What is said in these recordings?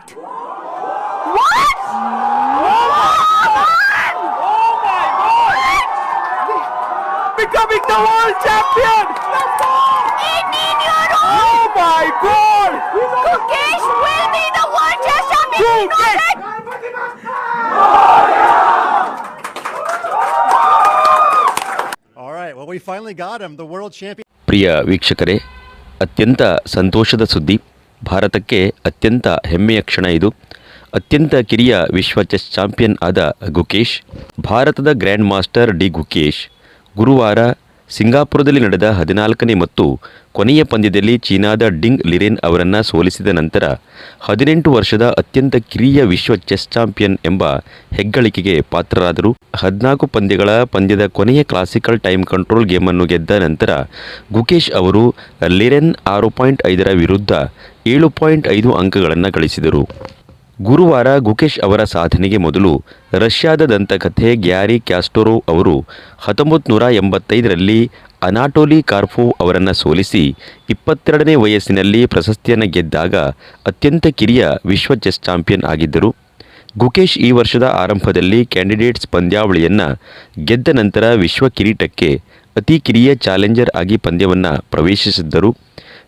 What? What? Becoming the world champion! 18 year old Oh my god! Gukesh will be the world chess champion. Gukesh! All right, well, we finally got him, the world champion. ಪ್ರಿಯ ವೀಕ್ಷಕರೇ ಅತ್ಯಂತ ಸಂತೋಷದ ಸುದ್ದಿ ಭಾರತಕ್ಕೆ ಅತ್ಯಂತ ಹೆಮ್ಮೆಯ ಕ್ಷಣ ಇದು. ಅತ್ಯಂತ ಕಿರಿಯ ವಿಶ್ವ ಚೆಸ್ ಚಾಂಪಿಯನ್ ಆದ ಗುಕೇಶ್, ಭಾರತದ ಗ್ರ್ಯಾಂಡ್ ಮಾಸ್ಟರ್ ಡಿ ಗುಕೇಶ್, ಗುರುವಾರ ಸಿಂಗಾಪುರದಲ್ಲಿ ನಡೆದ ಹದಿನಾಲ್ಕನೇ ಮತ್ತು ಕೊನೆಯ ಪಂದ್ಯದಲ್ಲಿ ಚೀನಾದ ಡಿಂಗ್ ಲಿರೆನ್ ಅವರನ್ನು ಸೋಲಿಸಿದ ನಂತರ ಹದಿನೆಂಟು ವರ್ಷದ ಅತ್ಯಂತ ಕಿರಿಯ ವಿಶ್ವ ಚೆಸ್ ಚಾಂಪಿಯನ್ ಎಂಬ ಹೆಗ್ಗಳಿಕೆಗೆ ಪಾತ್ರರಾದರು. ಹದಿನಾಲ್ಕು ಪಂದ್ಯಗಳ ಪಂದ್ಯದ ಕೊನೆಯ ಕ್ಲಾಸಿಕಲ್ ಟೈಮ್ ಕಂಟ್ರೋಲ್ ಗೇಮನ್ನು ಗೆದ್ದ ನಂತರ ಗುಕೇಶ್ ಅವರು ಲಿರೆನ್ ಆರು ಪಾಯಿಂಟ್ ಐದರ ವಿರುದ್ಧ ಏಳು ಪಾಯಿಂಟ್ ಐದು ಅಂಕಗಳನ್ನು ಗಳಿಸಿದರು. ಗುರುವಾರ ಗುಕೇಶ್ ಅವರ ಸಾಧನೆಗೆ ಮೊದಲು ರಷ್ಯಾದ ದಂತಕಥೆ ಗ್ಯಾರಿ ಕ್ಯಾಸ್ಟೋರೋ ಅವರು ಹತ್ತೊಂಬತ್ತು ನೂರ ಎಂಬತ್ತೈದರಲ್ಲಿ ಅನಾಟೋಲಿ ಕಾರ್ಫೋವ್ ಅವರನ್ನು ಸೋಲಿಸಿ ಇಪ್ಪತ್ತೆರಡನೇ ವಯಸ್ಸಿನಲ್ಲಿ ಪ್ರಶಸ್ತಿಯನ್ನು ಗೆದ್ದಾಗ ಅತ್ಯಂತ ಕಿರಿಯ ವಿಶ್ವ ಚೆಸ್ ಚಾಂಪಿಯನ್ ಆಗಿದ್ದರು. ಗುಕೇಶ್ ಈ ವರ್ಷದ ಆರಂಭದಲ್ಲಿ ಕ್ಯಾಂಡಿಡೇಟ್ಸ್ ಪಂದ್ಯಾವಳಿಯನ್ನು ಗೆದ್ದ ನಂತರ ವಿಶ್ವ ಕಿರೀಟಕ್ಕೆ ಅತಿ ಕಿರಿಯ ಚಾಲೆಂಜರ್ ಆಗಿ ಪಂದ್ಯವನ್ನು ಪ್ರವೇಶಿಸಿದ್ದರು.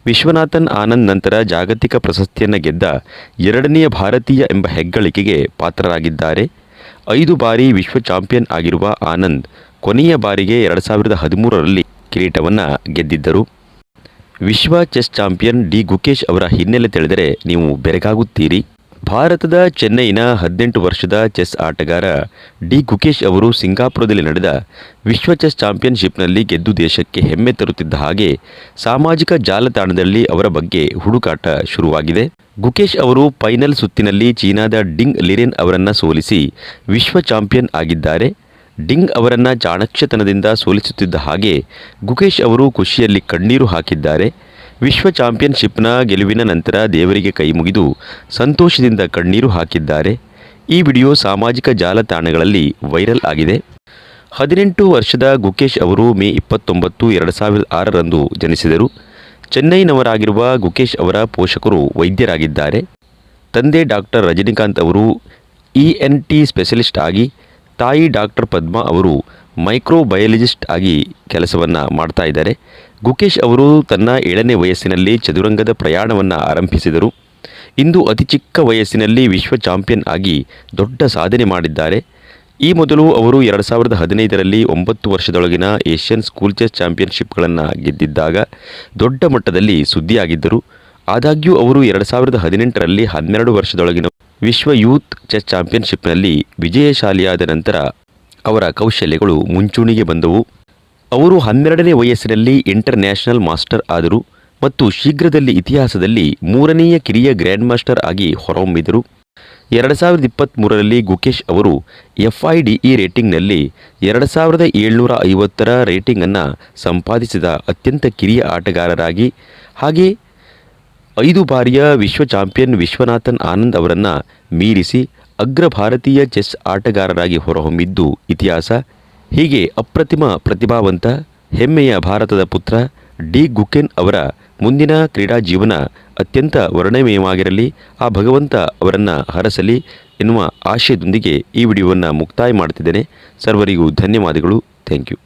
ವಿಶ್ವನಾಥನ್ ಆನಂದ್ ನಂತರ ಜಾಗತಿಕ ಪ್ರಶಸ್ತಿಯನ್ನು ಗೆದ್ದ ಎರಡನೆಯ ಭಾರತೀಯ ಎಂಬ ಹೆಗ್ಗಳಿಕೆಗೆ ಪಾತ್ರರಾಗಿದ್ದಾರೆ. ಐದು ಬಾರಿ ವಿಶ್ವ ಚಾಂಪಿಯನ್ ಆಗಿರುವ ಆನಂದ್ ಕೊನೆಯ ಬಾರಿಗೆ ಎರಡು ಸಾವಿರದ ಹದಿಮೂರರಲ್ಲಿ ಕಿರೀಟವನ್ನು ಗೆದ್ದಿದ್ದರು. ವಿಶ್ವ ಚೆಸ್ ಚಾಂಪಿಯನ್ ಡಿ ಗುಕೇಶ್ ಅವರ ಹಿನ್ನೆಲೆ ತಿಳಿದರೆ ನೀವು ಬೆರಗಾಗುತ್ತೀರಿ. ಭಾರತದ ಚೆನ್ನೈನ ಹದಿನೆಂಟು ವರ್ಷದ ಚೆಸ್ ಆಟಗಾರ ಡಿ ಗುಕೇಶ್ ಅವರು ಸಿಂಗಾಪುರದಲ್ಲಿ ನಡೆದ ವಿಶ್ವ ಚೆಸ್ ಚಾಂಪಿಯನ್ಶಿಪ್ನಲ್ಲಿ ಗೆದ್ದು ದೇಶಕ್ಕೆ ಹೆಮ್ಮೆ ತರುತ್ತಿದ್ದ ಹಾಗೆ ಸಾಮಾಜಿಕ ಜಾಲತಾಣದಲ್ಲಿ ಅವರ ಬಗ್ಗೆ ಹುಡುಕಾಟ ಶುರುವಾಗಿದೆ. ಗುಕೇಶ್ ಅವರು ಫೈನಲ್ ಸುತ್ತಿನಲ್ಲಿ ಚೀನಾದ ಡಿಂಗ್ ಲಿರೆನ್ ಅವರನ್ನು ಸೋಲಿಸಿ ವಿಶ್ವ ಚಾಂಪಿಯನ್ ಆಗಿದ್ದಾರೆ. ಡಿಂಗ್ ಅವರನ್ನು ಚಾಣಕ್ಷತನದಿಂದ ಸೋಲಿಸುತ್ತಿದ್ದ ಹಾಗೆ ಗುಕೇಶ್ ಅವರು ಖುಷಿಯಲ್ಲಿ ಕಣ್ಣೀರು ಹಾಕಿದ್ದಾರೆ. ವಿಶ್ವ ಚಾಂಪಿಯನ್ಶಿಪ್ನ ಗೆಲುವಿನ ನಂತರ ದೇವರಿಗೆ ಕೈ ಮುಗಿದು ಸಂತೋಷದಿಂದ ಕಣ್ಣೀರು ಹಾಕಿದ್ದಾರೆ. ಈ ವಿಡಿಯೋ ಸಾಮಾಜಿಕ ಜಾಲತಾಣಗಳಲ್ಲಿ ವೈರಲ್ ಆಗಿದೆ. ಹದಿನೆಂಟು ವರ್ಷದ ಗುಕೇಶ್ ಅವರು ಮೇ ಇಪ್ಪತ್ತೊಂಬತ್ತು, ಎರಡು ಸಾವಿರದ ಆರರಂದು ಜನಿಸಿದರು. ಚೆನ್ನೈನವರಾಗಿರುವ ಗುಕೇಶ್ ಅವರ ಪೋಷಕರು ವೈದ್ಯರಾಗಿದ್ದಾರೆ. ತಂದೆ ಡಾಕ್ಟರ್ ರಜನಿಕಾಂತ್ ಅವರು ಇ ಎನ್ ಟಿ ಸ್ಪೆಷಲಿಸ್ಟ್ ಆಗಿ, ತಾಯಿ ಡಾಕ್ಟರ್ ಪದ್ಮಾ ಅವರು ಮೈಕ್ರೋಬಯಾಲಜಿಸ್ಟ್ ಆಗಿ ಕೆಲಸವನ್ನು ಮಾಡ್ತಾ ಇದ್ದಾರೆ. ಗುಕೇಶ್ ಅವರು ತನ್ನ ಏಳನೇ ವಯಸ್ಸಿನಲ್ಲಿ ಚದುರಂಗದ ಪ್ರಯಾಣವನ್ನು ಆರಂಭಿಸಿದರು. ಇಂದು ಅತಿ ಚಿಕ್ಕ ವಯಸ್ಸಿನಲ್ಲಿ ವಿಶ್ವ ಚಾಂಪಿಯನ್ ಆಗಿ ದೊಡ್ಡ ಸಾಧನೆ ಮಾಡಿದ್ದಾರೆ. ಈ ಮೊದಲು ಅವರು ಎರಡು ಸಾವಿರದ ಹದಿನೈದರಲ್ಲಿ ಒಂಬತ್ತು ವರ್ಷದೊಳಗಿನ ಏಷ್ಯನ್ ಸ್ಕೂಲ್ ಚೆಸ್ ಚಾಂಪಿಯನ್ಶಿಪ್ಗಳನ್ನು ಗೆದ್ದಿದ್ದಾಗ ದೊಡ್ಡ ಮಟ್ಟದಲ್ಲಿ ಸುದ್ದಿಯಾಗಿದ್ದರು. ಆದಾಗ್ಯೂ ಅವರು ಎರಡು ಸಾವಿರದ ಹದಿನೆಂಟರಲ್ಲಿ ಹನ್ನೆರಡು ವರ್ಷದೊಳಗಿನ ವಿಶ್ವ ಯೂತ್ ಚೆಸ್ ಚಾಂಪಿಯನ್ಶಿಪ್ನಲ್ಲಿ ವಿಜಯಶಾಲಿಯಾದ ನಂತರ ಅವರ ಕೌಶಲ್ಯಗಳು ಮುಂಚೂಣಿಗೆ ಬಂದವು. ಅವರು ಹನ್ನೆರಡನೇ ವಯಸ್ಸಿನಲ್ಲಿ ಇಂಟರ್ ನ್ಯಾಷನಲ್ ಮಾಸ್ಟರ್ ಆದರು ಮತ್ತು ಶೀಘ್ರದಲ್ಲಿ ಇತಿಹಾಸದಲ್ಲಿ ಮೂರನೆಯ ಕಿರಿಯ ಗ್ರ್ಯಾಂಡ್ ಮಾಸ್ಟರ್ ಆಗಿ ಹೊರಹೊಮ್ಮಿದರು. ಎರಡು ಸಾವಿರದ ಇಪ್ಪತ್ತ್ಮೂರರಲ್ಲಿ ಗುಕೇಶ್ ಅವರು ಎಫ್ ಐ ಡಿ ಇ ರೇಟಿಂಗ್ನಲ್ಲಿ ಎರಡು ಸಾವಿರದ ಏಳ್ನೂರ ಐವತ್ತರ ರೇಟಿಂಗನ್ನು ಸಂಪಾದಿಸಿದ ಅತ್ಯಂತ ಕಿರಿಯ ಆಟಗಾರರಾಗಿ, ಹಾಗೆ ಐದು ಬಾರಿಯ ವಿಶ್ವ ಚಾಂಪಿಯನ್ ವಿಶ್ವನಾಥನ್ ಆನಂದ್ ಅವರನ್ನು ಮೀರಿಸಿ ಅಗ್ರ ಭಾರತೀಯ ಚೆಸ್ ಆಟಗಾರರಾಗಿ ಹೊರಹೊಮ್ಮಿದ್ದು ಇತಿಹಾಸ, ಹೀಗೆ ಅಪ್ರತಿಮ ಪ್ರತಿಭಾವಂತ, ಹೆಮ್ಮೆಯ ಭಾರತದ ಪುತ್ರ ಡಿ ಗುಕೆನ್ ಅವರ ಮುಂದಿನ ಕ್ರೀಡಾ ಜೀವನ ಅತ್ಯಂತ ವರ್ಣಮಯವಾಗಿರಲಿ, ಆ ಭಗವಂತ ಅವರನ್ನು ಹರಸಲಿ ಎನ್ನುವ ಆಶಯದೊಂದಿಗೆ ಈ ವಿಡಿಯೋವನ್ನು ಮುಕ್ತಾಯ ಮಾಡ್ತಿದ್ದೇನೆ. ಸರ್ವರಿಗೂ ಧನ್ಯವಾದಗಳು. Thank you.